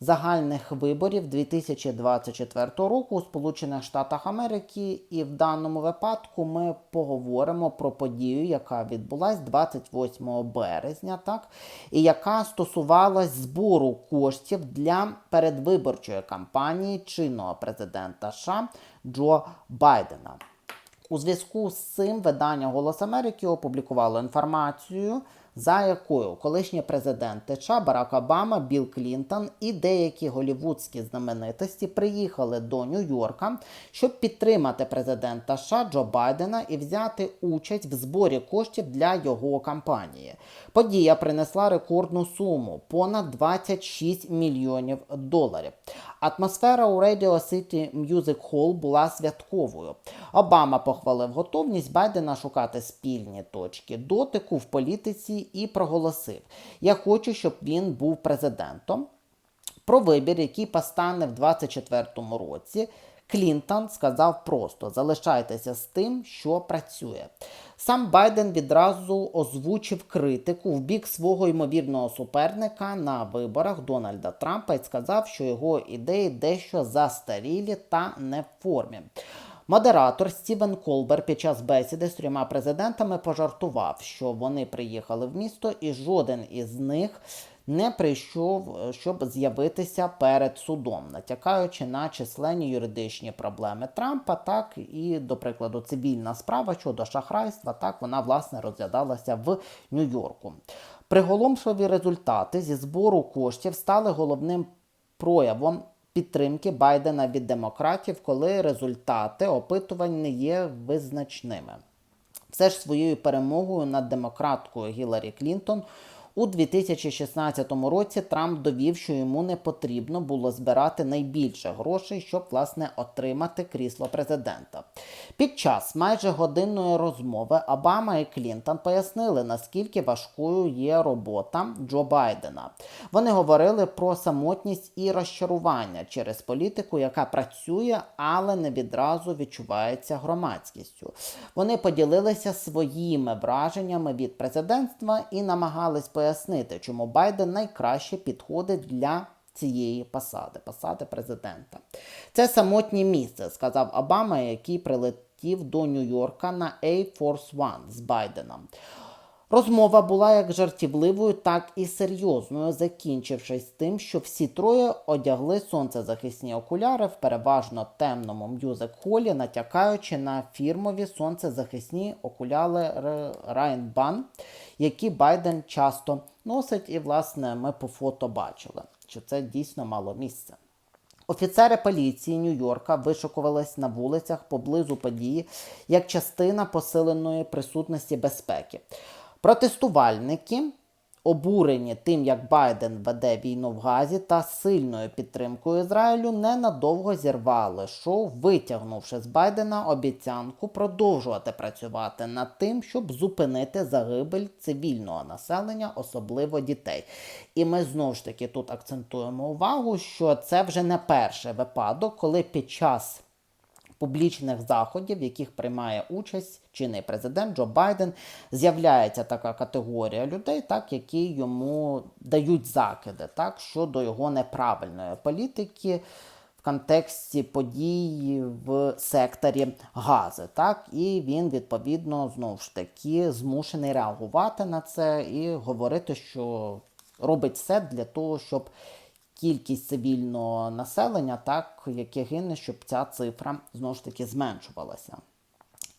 загальних виборів 2024 року у Сполучених Штатах Америки, і в даному випадку ми поговоримо про подію, яка відбулась 28 березня, так і яка стосувалась збору коштів для передвиборчої кампанії чинного президента США Джо Байдена. У зв'язку з цим видання Голос Америки опублікувало інформацію, за якою колишні президенти США Барак Обама, Білл Клінтон і деякі голівудські знаменитості приїхали до Нью-Йорка, щоб підтримати президента США Джо Байдена і взяти участь в зборі коштів для його кампанії. Подія принесла рекордну суму понад 26 мільйонів доларів. Атмосфера у Radio City Music Hall була святковою. Обама похвалив готовність Байдена шукати спільні точки дотику в політиці і проголосив: Я хочу, щоб він був президентом. Про вибір, який постане в 2024 році, Клінтон сказав просто: залишайтеся з тим, що працює. Сам Байден відразу озвучив критику в бік свого ймовірного суперника на виборах Дональда Трампа і сказав, що його ідеї дещо застарілі та не в формі. Модератор Стівен Колбер під час бесіди з трьома президентами пожартував, що вони приїхали в місто, і жоден із них не прийшов, щоб з'явитися перед судом, натякаючи на численні юридичні проблеми Трампа, так і, до прикладу, цивільна справа щодо шахрайства, так вона власне розглядалася в Нью-Йорку. Приголомшливі результати зі збору коштів стали головним проявом підтримки Байдена від демократів, коли результати опитувань не є визначними. Все ж своєю перемогою над демократкою Гіларі Клінтон у 2016 році Трамп довів, що йому не потрібно було збирати найбільше грошей, щоб власне отримати крісло президента. Під час майже годинної розмови Обама і Клінтон пояснили, наскільки важкою є робота Джо Байдена. Вони говорили про самотність і розчарування через політику, яка працює, але не відразу відчувається громадськістю. Вони поділилися своїми враженнями від президентства і намагались пояснити, пояснити, чому Байден найкраще підходить для цієї посади, посади президента. Це самотнє місце, сказав Обама, який прилетів до Нью-Йорка на Air Force One з Байденом. Розмова була як жартівливою, так і серйозною, закінчившись тим, що всі троє одягли сонцезахисні окуляри в переважно темному м'юзик-холі, натякаючи на фірмові сонцезахисні окуляри Райнбан, які Байден часто носить, і, власне, ми по фото бачили, що це дійсно мало місце. Офіцери поліції Нью-Йорка вишукувались на вулицях поблизу події як частина посиленої присутності безпеки. Протестувальники, обурені тим, як Байден веде війну в Газі та сильною підтримкою Ізраїлю, ненадовго зірвали шоу, витягнувши з Байдена обіцянку продовжувати працювати над тим, щоб зупинити загибель цивільного населення, особливо дітей. І ми знову ж таки тут акцентуємо увагу, що це вже не перший випадок, коли під час публічних заходів, в яких приймає участь чинний президент Джо Байден, з'являється така категорія людей, так, які йому дають закиди так, щодо його неправильної політики. В контексті подій в секторі гази, так і він відповідно знову ж таки змушений реагувати на це і говорити, що робить все для того, щоб кількість цивільного населення, так, яке гине, щоб ця цифра знову ж таки зменшувалася.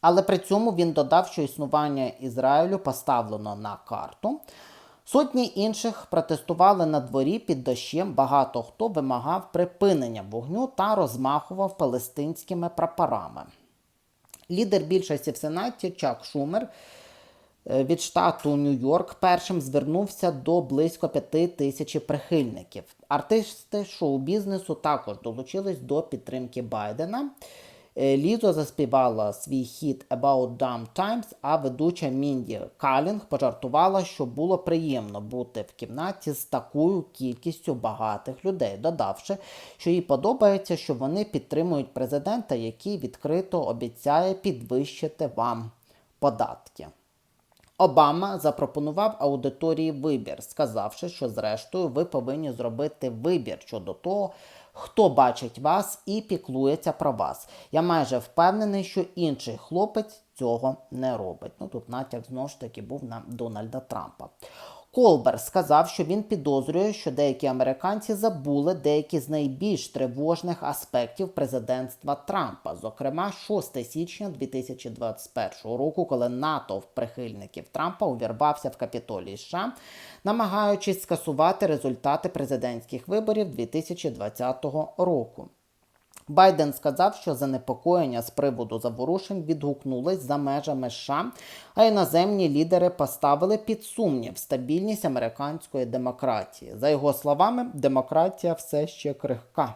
Але при цьому він додав, що існування Ізраїлю поставлено на карту. Сотні інших протестували на дворі під дощем. Багато хто вимагав припинення вогню та розмахував палестинськими прапорами. Лідер більшості в Сенаті Чак Шумер від штату Нью-Йорк першим звернувся до близько п'яти тисяч прихильників. Артисти шоу-бізнесу також долучились до підтримки Байдена. Е, Лізо заспівала свій хіт About Dumb Times, а ведуча Мінді Калінг пожартувала, що було приємно бути в кімнаті з такою кількістю багатих людей, додавши, що їй подобається, що вони підтримують президента, який відкрито обіцяє підвищити вам податки. Обама запропонував аудиторії вибір, сказавши, що зрештою ви повинні зробити вибір щодо того, хто бачить вас і піклується про вас. Я майже впевнений, що інший хлопець цього не робить. Ну тут натяк знову ж таки був на Дональда Трампа. Колбер сказав, що він підозрює, що деякі американці забули деякі з найбільш тривожних аспектів президентства Трампа, зокрема 6 січня 2021 року, коли натовп прихильників Трампа увірвався в Капітолій США, намагаючись скасувати результати президентських виборів 2020 року. Байден сказав, що занепокоєння з приводу заворушень відгукнулись за межами США, а іноземні лідери поставили під сумнів стабільність американської демократії. За його словами, демократія все ще крихка.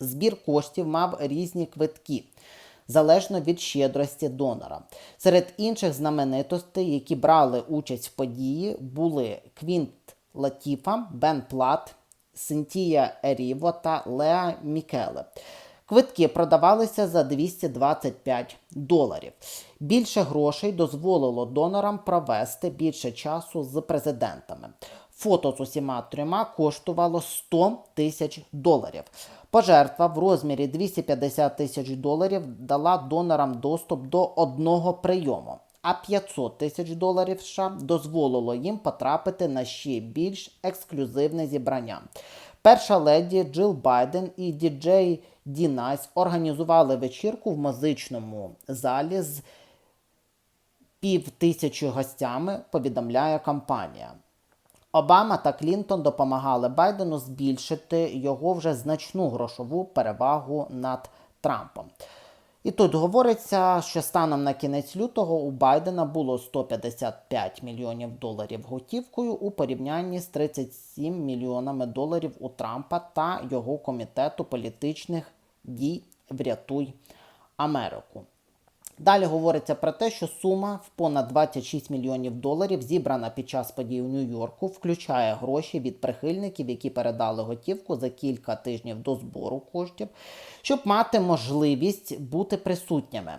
Збір коштів мав різні квитки. Залежно від щедрості донора. Серед інших знаменитостей, які брали участь в події, були Квінт Латіфа, Бен Плат, Синтія Еріво та Леа Мікеле. Квитки продавалися за 225 доларів. Більше грошей дозволило донорам провести більше часу з президентами. Фото з усіма трьома коштувало 100 тисяч доларів. Пожертва в розмірі 250 тисяч доларів дала донорам доступ до одного прийому а 500 тисяч доларів США дозволило їм потрапити на ще більш ексклюзивне зібрання. Перша леді Джил Байден і діджей Ді Найс організували вечірку в музичному залі з пів тисячі гостями, повідомляє компанія. Обама та Клінтон допомагали Байдену збільшити його вже значну грошову перевагу над Трампом. І тут говориться, що станом на кінець лютого у Байдена було 155 мільйонів доларів готівкою у порівнянні з 37 мільйонами доларів у Трампа та його комітету політичних дій Врятуй Америку. Далі говориться про те, що сума в понад 26 мільйонів доларів, зібрана під час подій у Нью-Йорку, включає гроші від прихильників, які передали готівку за кілька тижнів до збору коштів, щоб мати можливість бути присутніми.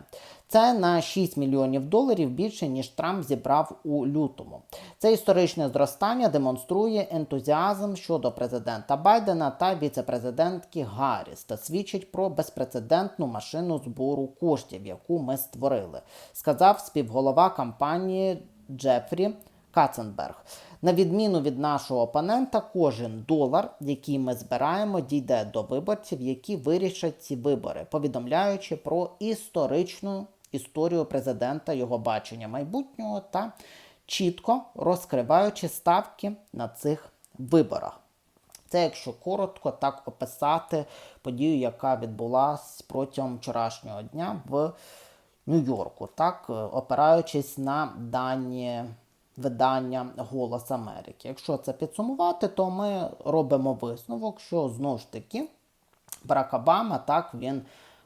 Це на 6 мільйонів доларів більше, ніж Трамп зібрав у лютому. Це історичне зростання демонструє ентузіазм щодо президента Байдена та віцепрезидентки Гарріс та свідчить про безпрецедентну машину збору коштів, яку ми створили, сказав співголова кампанії Джефрі Каценберг. На відміну від нашого опонента, кожен долар, який ми збираємо, дійде до виборців, які вирішать ці вибори, повідомляючи про історичну історію президента, його бачення майбутнього та чітко розкриваючи ставки на цих виборах. Це, якщо коротко, так описати подію, яка відбулася протягом вчорашнього дня в Нью-Йорку, так, опираючись на дані видання Голос Америки. Якщо це підсумувати, то ми робимо висновок, що знову ж таки Барак Обама так він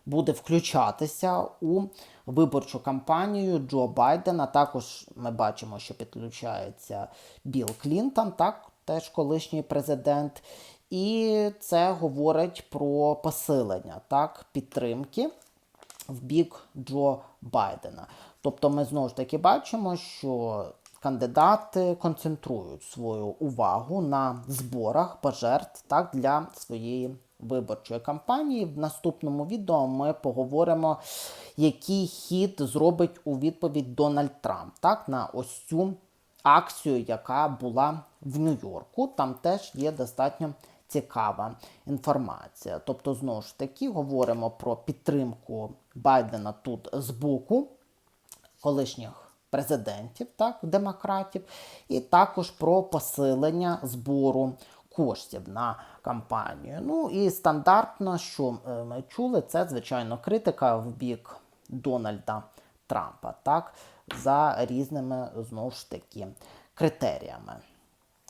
буде включатися у виборчу кампанію Джо Байдена. Також ми бачимо, що підключається Білл Клінтон, так, теж колишній президент. І це говорить про посилення так, підтримки в бік Джо Байдена. Тобто ми знову ж таки бачимо, що кандидати концентрують свою увагу на зборах пожертв так, для своєї виборчої кампанії. В наступному відео ми поговоримо, який хід зробить у відповідь Дональд Трамп так, на ось цю акцію, яка була в Нью-Йорку. Там теж є достатньо цікава інформація. Тобто, знову ж таки, говоримо про підтримку Байдена тут з боку колишніх. Президентів, так, демократів, і також про посилення збору коштів на кампанію. Ну і стандартно, що е, ми чули, це звичайно критика в бік Дональда Трампа, так, за різними знову ж таки критеріями.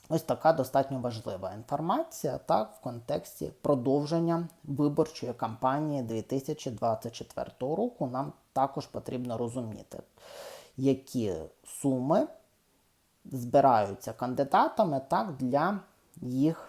Ось така достатньо важлива інформація, так, в контексті продовження виборчої кампанії 2024 року. Нам також потрібно розуміти, які суми збираються кандидатами так, для їх